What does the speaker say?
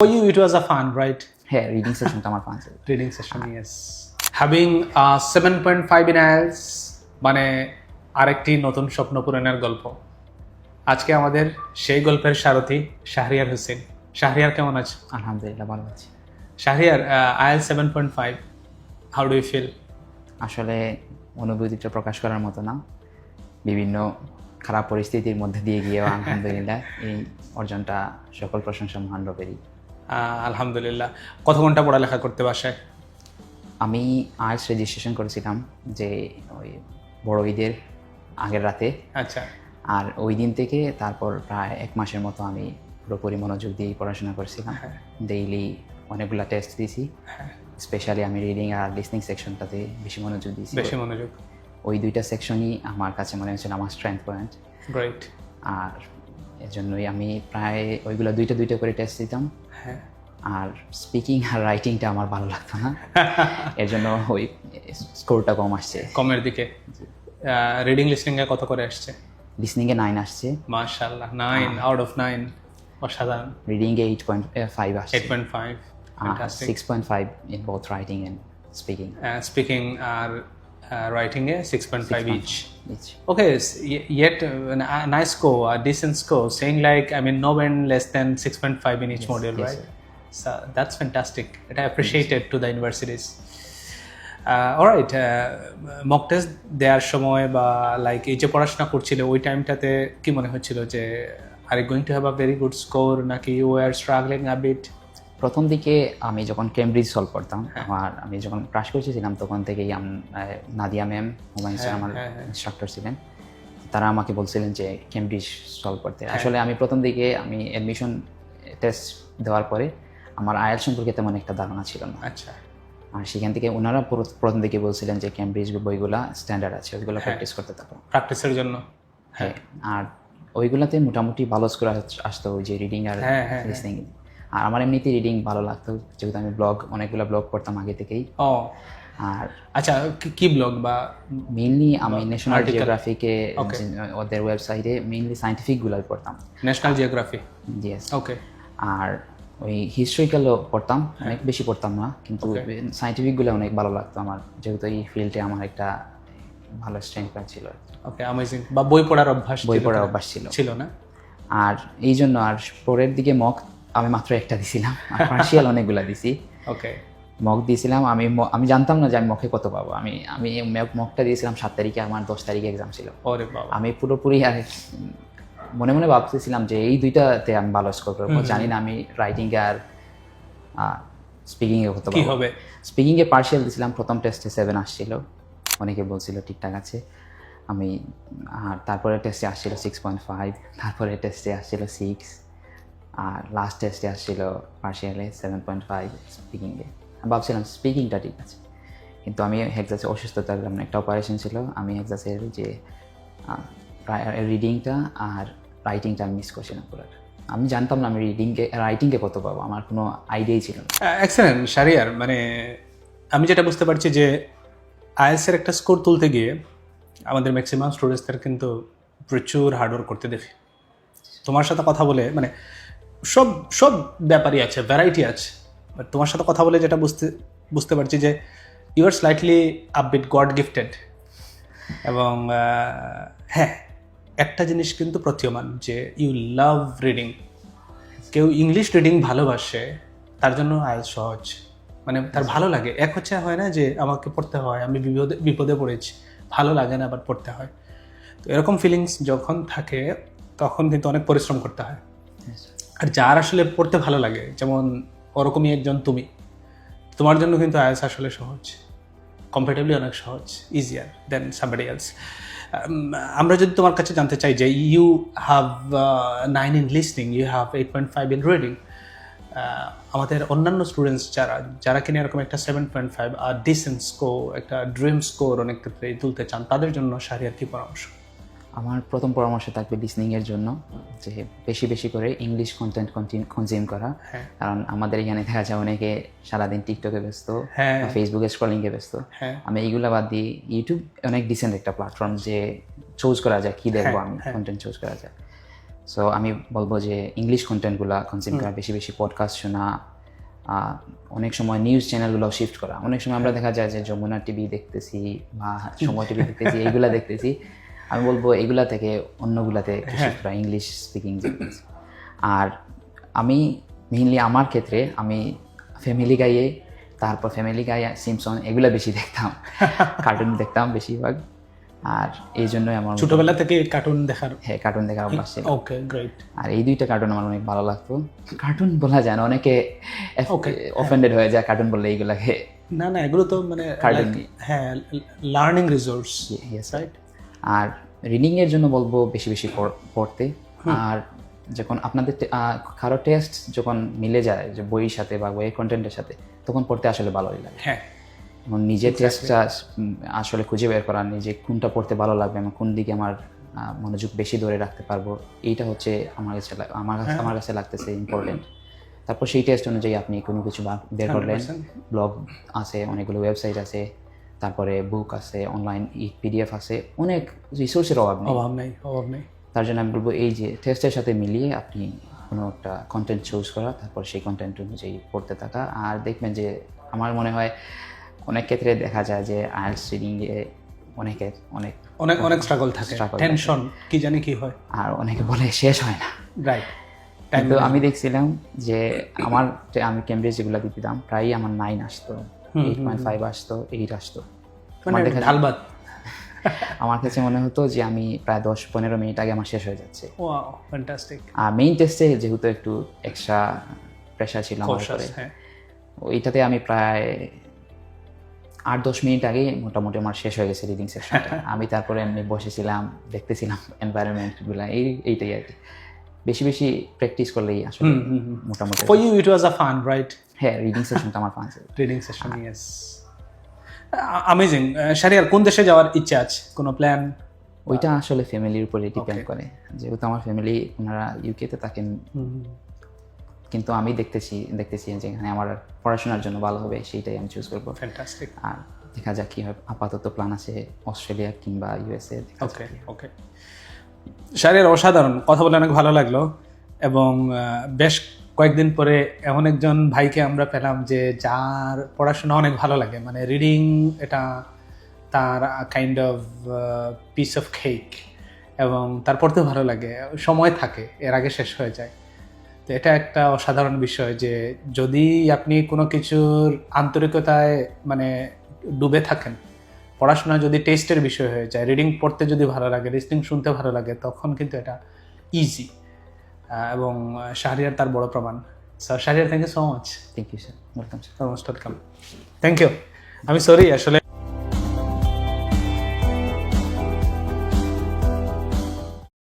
For you, it was a fun, right? হ্যাঁ reading সেশনটা আমার পাঁচ Reading session, yes. Having a 7.5 in IELTS মানে আরেকটি নতুন স্বপ্ন পূরণের গল্প আজকে আমাদের সেই গল্পের সারথি শাহরিয়ার হোসেন শাহরিয়ার কেমন আছে আলহামদুলিল্লাহ ভালো আছি। Shahriar IL seven point five how do you feel আসলে অনুভূতিটা প্রকাশ করার মতো না। বিভিন্ন খারাপ পরিস্থিতির মধ্যে দিয়ে গিয়েও আলহামদুলিল্লাহ এই অর্জনটা সকল প্রশংসা মহান রবেরই। আলহামদুলিল্লাহ। কত ঘণ্টা পড়ালেখা করতে বাসায়? আমি আর্টস রেজিস্ট্রেশন করেছিলাম যে ওই বড় ঈদের আগের রাতে। আচ্ছা। আর ওই দিন থেকে তারপর প্রায় এক মাসের মতো আমি পুরোপুরি মনোযোগ দিয়ে পড়াশোনা করছিলাম। হ্যাঁ। ডেইলি অনেকগুলো টেস্ট দিয়েছি। হ্যাঁ। স্পেশালি আমি রিডিং আর লিসনিং সেকশনটাতে বেশি মনোযোগ দিয়েছি। বেশি মনোযোগ। ওই দুইটা সেকশনই আমার কাছে মনে হচ্ছিল আমার স্ট্রেংথ পয়েন্ট রাইট আর এর জন্যই আমি প্রায় ওইগুলো দুইটা দুইটা করে টেস্ট দিতাম। হ্যাঁ। আর স্পিকিং আর রাইটিংটা আমার ভালো লাগতো না। এর জন্য ওই স্কোরটা কম আসছে। কমের দিকে। রিডিং লিসনিং এ কত করে আসছে? লিসনিংয়ে নাইন আসছে। মাশাআল্লাহ নাইন আউট অফ নাইন অসাধারণ। রিডিংয়ে এইট পয়েন্ট ফাইভ আসছে। Eight point five six point five in both writing and speaking speaking R writing A six point five each each Okay, yet uh, a nice score, a decent score, saying like, I mean, no one less than 6.5 in each yes, module, yes, right? Sir. So that's fantastic. And I appreciate it to the universities. Uh, all right, mock test দেওয়ার সময় বা like এই যে পড়াশোনা করছিলে ওই টাইমটাতে কি মনে হচ্ছিল যে are going to have a very good score নাকি you are struggling a bit প্রথম দিকে আমি যখন কেমব্রিজ সলভ করতাম হ্যাঁ। আমার আমি যখন ক্রাশ করছিলাম তখন থেকেই নাদিয়া ম্যাম হুমায়ুন স্যার আমার হ্যাঁ, হ্যাঁ। ইনস্ট্রাক্টর ছিলেন। তারা আমাকে বলছিলেন যে কেমব্রিজ সলভ করতে। হ্যাঁ। আসলে আমি প্রথম দিকে আমি অ্যাডমিশন টেস্ট দেওয়ার পরে আমার আয়াল সম্পর্কে তেমন একটা ধারণা ছিল না। আচ্ছা। আর সেখান থেকে ওনারা প্রথম দিকে বলছিলেন যে কেমব্রিজ বইগুলো স্ট্যান্ডার্ড আছে ওইগুলো হ্যাঁ। প্র্যাকটিস করতে থাকো। প্র্যাকটিসের জন্য। হ্যাঁ। আর ওইগুলাতে মোটামুটি ভালো স্কোর আসতো ওই যে রিডিং আর হ্যাঁ, হ্যাঁ, লিসনিং আর আমার এমনিতে রিডিং ভালো লাগতো যেহেতু আমি ব্লগ অনেকগুলো ব্লগ পড়তাম আগে থেকেই। ও। আর আচ্ছা কি- ব্লগ বা মেইনলি আমি ন্যাশনাল জিওগ্রাফিকে Okay. ওদের ওয়েবসাইটে মেইনলি সাইন্টিফিকগুলো পড়তাম। ন্যাশনাল জিওগ্রাফি ইয়েস ওকে আর ওই হিস্ট্রিক্যালও পড়তাম অনেক বেশি পড়তাম না কিন্তু Okay. সাইন্টিফিকগুলো অনেক ভালো লাগতো আমার যেহেতু এই ফিল্ডে আমার একটা ভালো স্ট্রেংথ ছিল। ওকে অ্যামেজিং বা বই পড়ার অভ্যাস বই পড়ার অভ্যাস ছিল। ছিল না? আর এই জন্য আর পরের দিকে মক আমি মাত্র একটা দিছিলাম আর পার্সিয়াল অনেকগুলা দিছি। ওকে মগ দিয়েছিলাম আমি আমি জানতাম না যে আমি মকে কত পাবো। আমি আমি মকটা দিয়েছিলাম সাত তারিখে আমার দশ তারিখে এক্সাম ছিল। আমি পুরোপুরি আর মনে মনে ভাবতেছিলাম যে এই দুইটাতে আমি ভালো স্কোর করব। জানি না আমি রাইটিং আর স্পিকিংয়ে এ হতে কি পারব হবে? স্পিকিং এ পার্সিয়াল দিছিলাম প্রথম টেস্টে সেভেন আসছিল। অনেকে বলছিল ঠিকঠাক আছে। আমি আর তারপরে টেস্টে আসছিল সিক্স পয়েন্ট ফাইভ তারপরে টেস্টে আসছিল সিক্স আর লাস্ট টেস্টে আসছিল পার্সিয়ালে সেভেন পয়েন্ট ফাইভ স্পিকিংয়ে ভাবছিলাম স্পিকিংটা ঠিক আছে। কিন্তু আমি হেক্সাসে অসুস্থতার কারণে একটা অপারেশন ছিল। আমি হেক্সাসের যে রিডিংটা আর রাইটিংটা আমি মিস করছিলাম পুরোটা আমি জানতাম না আমি রিডিংকে রাইটিংকে কত পাবো, আমার কোনো আইডিয়াই ছিল না। এক্সেলেন্ট শারিয়ার মানে আমি যেটা বুঝতে পারছি যে আইএলসের একটা স্কোর তুলতে গিয়ে আমাদের ম্যাক্সিমাম স্টুডেন্টসদের কিন্তু প্রচুর হার্ডওয়ার্ক করতে দেখি। তোমার সাথে কথা বলে মানে সব সব ব্যাপারই আছে ভ্যারাইটি আছে। বাট তোমার সাথে কথা বলে যেটা বুঝতে বুঝতে পারছি যে you are slightly upbeat god gifted এবং হ্যাঁ একটা জিনিস কিন্তু প্রতীয়মান যে ইউ লাভ রিডিং কেউ ইংলিশ রিডিং ভালোবাসে, তার জন্য আইএল সহজ। মানে তার ভালো লাগে। এক হচ্ছে হয় না যে আমাকে পড়তে হয়, আমি বিপদে বিপদে পড়েছি, ভালো লাগে না আবার পড়তে হয়। তো এরকম ফিলিংস যখন থাকে, তখন কিন্তু অনেক পরিশ্রম করতে হয়। আর যার আসলে পড়তে ভালো লাগে, যেমন ওরকমই একজন তুমি, তোমার জন্য কিন্তু আইএলস আসলে সহজ কম্পারেটিভলি অনেক সহজ ইজিয়ার দেন সামবাডি এলস আমরা যদি তোমার কাছে জানতে চাই যে you have nine in listening you have eight point five in reading আমাদের অন্যান্য স্টুডেন্টস যারা যারা কিনা এরকম একটা সেভেন পয়েন্ট ফাইভ আর ডিসেন্ট স্কোর একটা ড্রিম স্কোর অনেক ক্ষেত্রে তুলতে চান, তাদের জন্য সারিয়ার কি পরামর্শ? আমার প্রথম পরামর্শ থাকবে লিসনিং এর জন্য যে বেশি বেশি করে ইংলিশ কন্টেন্ট কনজিউম করা। হ্যাঁ। কারণ আমাদের এখানে দেখা যায় অনেকে সারাদিন টিকটকে ব্যস্ত হ্যাঁ। ফেসবুকে স্ক্রলিংয়ে ব্যস্ত। হ্যাঁ। আমি এইগুলা বাদ দিয়ে ইউটিউব অনেক ডিসেন্ট একটা প্ল্যাটফর্ম যে চুজ করা যায় কি দেখব হ্যাঁ, আমি হ্যাঁ। কন্টেন্ট চুজ করা যায়। সো আমি বলব যে ইংলিশ কন্টেন্টগুলো কনজিউম করা বেশি বেশি পডকাস্ট শোনা অনেক সময় নিউজ চ্যানেলগুলো শিফট করা। অনেক সময় আমরা দেখা যায় যে যমুনা টিভি দেখতেছি বা সময় টিভি দেখতেছি এইগুলা দেখতেছি। আমি বলব এগুলা থেকে অন্যগুলাতে ইংলিশ স্পিকিং আর আমি মেইনলি আমার ক্ষেত্রে আমি ফ্যামিলি গাইয়ে তারপর ফ্যামিলি গাই সিমসন এগুলো বেশি দেখতাম। কার্টুন দেখতাম বেশিরভাগ। আর এই জন্যই আমার ছোটবেলা থেকে কার্টুন দেখার হ্যাঁ কার্টুন দেখার অভ্যাস। ছিল ওকে গ্রেট আর এই দুইটা কার্টুন আমার অনেক ভালো লাগতো। কার্টুন বলা যায় না অনেকে অফেন্ডেড হয়ে যায় কার্টুন বললে এইগুলাকে। না না এগুলো তো মানে like, হ্যাঁ লার্নিং রিসোর্স Yes, রাইট আর রিডিং এর জন্য বলব বেশি বেশি পড়তে। আর যখন আপনাদের কারও টেস্ট যখন মিলে যায় যে বইয়ের সাথে বা বইয়ের কন্টেন্টের সাথে তখন পড়তে আসলে ভালোই লাগে। হ্যাঁ। এবং নিজের টেস্টটা আসলে খুঁজে বের করা নিজে কোনটা পড়তে ভালো লাগবে আমার কোন দিকে আমার মনোযোগ বেশি ধরে রাখতে পারব এইটা হচ্ছে আমার কাছে আমার কাছে আমার কাছে লাগতেছে ইম্পর্টেন্ট তারপর সেই টেস্ট অনুযায়ী আপনি কোনো কিছু বের করলেন ব্লগ আছে অনেকগুলো ওয়েবসাইট আছে তারপরে বুক আছে অনলাইন পিডিএফ আছে অনেক রিসোর্সের অভাব নেই। অভাব নেই অভাব নেই। তার জন্য আমি বলব এই যে টেস্টের সাথে মিলিয়ে আপনি কোনো একটা কন্টেন্ট চুজ করা তারপর সেই কন্টেন্ট অনুযায়ী পড়তে থাকা। আর দেখবেন যে আমার মনে হয় অনেক ক্ষেত্রে দেখা যায় যে আর্টস রিডিংয়ে অনেকের অনেক অনেক অনেক স্ট্রাগল থাকে টেনশন কি জানি কি হয়। আর অনেকে বলে শেষ হয় না। রাইট কিন্তু আমি দেখছিলাম যে আমার যে আমি কেমব্রিজ যেগুলো দিতাম প্রায়ই আমার নাইন আসতো। এইট পয়েন্ট ফাইভ আসতো এইট আসতো। মানে ঢালবাদ। আমার কাছে মনে হতো যে আমি প্রায় দশ পনেরো মিনিট আগে আমার শেষ হয়ে যাচ্ছে। আর মেইন টেস্টে যেহেতু একটু এক্সট্রা প্রেশার ছিল আমার উপরে হ্যাঁ। ওইটাতে আমি প্রায় আট দশ মিনিট আগেই মোটামুটি আমার শেষ হয়ে গেছে রিডিং সেকশনটা আমি তারপরে এমনি বসেছিলাম দেখতেছিলাম এনভায়রনমেন্টগুলো এই এইটাই আর কি। বেশি বেশি প্র্যাকটিস করলেই আসলে মোটামুটি for you it was a fun right হ্যাঁ রিডিং সেশনটা আমার ফান ছিল। Training session yes amazing Shahriar কোন দেশে যাওয়ার ইচ্ছা আছে? কোনো প্ল্যান ওইটা আসলে ফ্যামিলির উপরে ডিপেন্ড করে। যেহেতু আমার ফ্যামিলি ওনারা ইউকেতে থাকেন কিন্তু আমি দেখতেছি দেখতেছি যে এখানে আমার পড়াশোনার জন্য ভালো হবে সেইটাই আমি চুজ করব। ফ্যান্টাস্টিক আর দেখা যাক কি হয়। আপাতত প্ল্যান আছে অস্ট্রেলিয়া কিংবা ইউএসএ ওকে ওকে শারিয়ার অসাধারণ, কথা বলে অনেক ভালো লাগল এবং বেশ কয়েকদিন পরে এমন একজন ভাইকে আমরা পেলাম যে যার পড়াশোনা অনেক ভালো লাগে। মানে রিডিং এটা তার kind of piece of cake এবং তার পড়তে ভালো লাগে, সময় থাকে, এর আগে শেষ হয়ে যায়। তো এটা একটা অসাধারণ বিষয় যে যদি আপনি কোনো কিছুর আন্তরিকতায় মানে ডুবে থাকেন পড়াশোনা যদি টেস্টের বিষয় হয়ে যায় রিডিং পড়তে যদি ভালো লাগে রিস্টিং শুনতে ভালো লাগে তখন কিন্তু এটা ইজি এবং শাহরিয়ার তার বড় প্রমাণ। Sir Shahriar thank you so much thank you sir welcome sir most welcome thank you আমি সরি আসলে